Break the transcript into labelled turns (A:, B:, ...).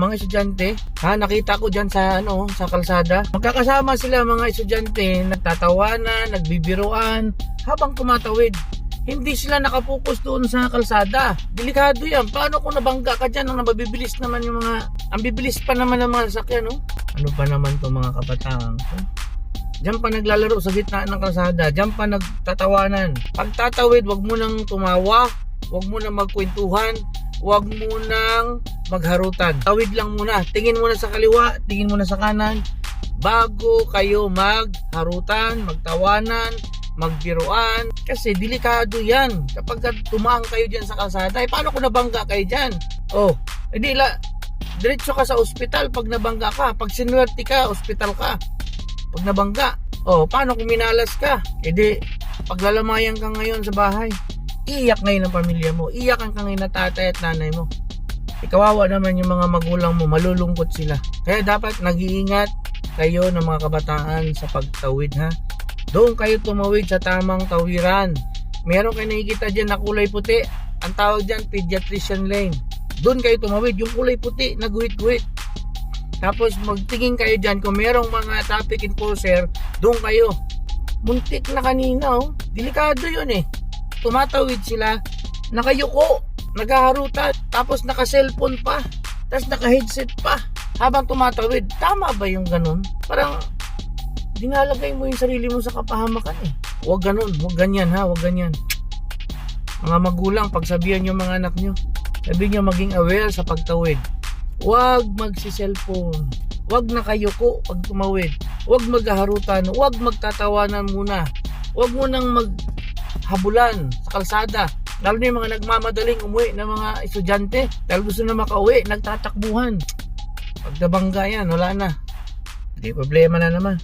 A: Mga estudyante, ha, nakita ko dyan sa, ano, sa kalsada. Magkakasama sila mga estudyante, nagtatawanan, nagbibiruan, habang tumatawid. Hindi sila nakapokus doon sa kalsada. Delikado yan. Paano kung nabangga ka dyan, ang mabibilis naman yung mga, ang bibilis pa naman ng mga sasakyan, no? Ano pa naman to mga kabataan? Diyan pa naglalaro sa gitna ng kalsada. Diyan pa nagtatawanan. Pag tatawid, wag mo nang tumawa. Wag mo nang magkwentuhan. Wag mo nang magharutan. Tawid lang muna. Tingin muna sa kaliwa. Tingin muna sa kanan. Bago kayo magharutan, magtawanan, magbiruan. Kasi delikado yan. Kapag tumaang kayo dyan sa kalsada, eh, paano kung nabangga kayo dyan? Oh, hindi la, diretso ka sa ospital pag nabangga ka. Pag sinuwerte ka, ospital ka pag nabangga. O, paano kung minalas ka? E di, paglalamayan ka ngayon sa bahay, iiyak ngayon ang pamilya mo. Iiyak ka ngayon na tatay at nanay mo. Ikawawa naman yung mga magulang mo, malulungkot sila. Kaya dapat nag-iingat kayo ng mga kabataan sa pagtawid ha. Doon kayo tumawid sa tamang tawiran. Meron kayo nakikita dyan na kulay puti. Ang tawag dyan, pediatrician lane. Doon kayo tumawid, yung kulay puti na guhit-guhit. Tapos magtingin kayo dyan kung merong mga traffic enforcer, doon kayo. Muntik na kanina oh. Delikado yun eh. Tumatawid sila, nakayuko, naghaharutan, tapos naka-cellphone pa, tapos naka-headset pa. Habang tumatawid, tama ba yung ganun? Parang dinalagay mo yung sarili mo sa kapahamakan eh. Huwag ganun, huwag ganyan ha, huwag ganyan. Mga magulang, pagsabihan yung mga anak nyo, sabihin nyo maging aware sa pagtawid. Huwag magsi-cellphone. Huwag nakayuko pag tumawid. Huwag maghaharutan. Huwag magtatawanan muna. Huwag mo nang maghabulan sa kalsada. Lalo na yung mga nagmamadaling umuwi ng mga estudyante dahil gusto na makauwi, nagtatakbuhan. Pag nabangga yan, wala na. Hindi problema na naman.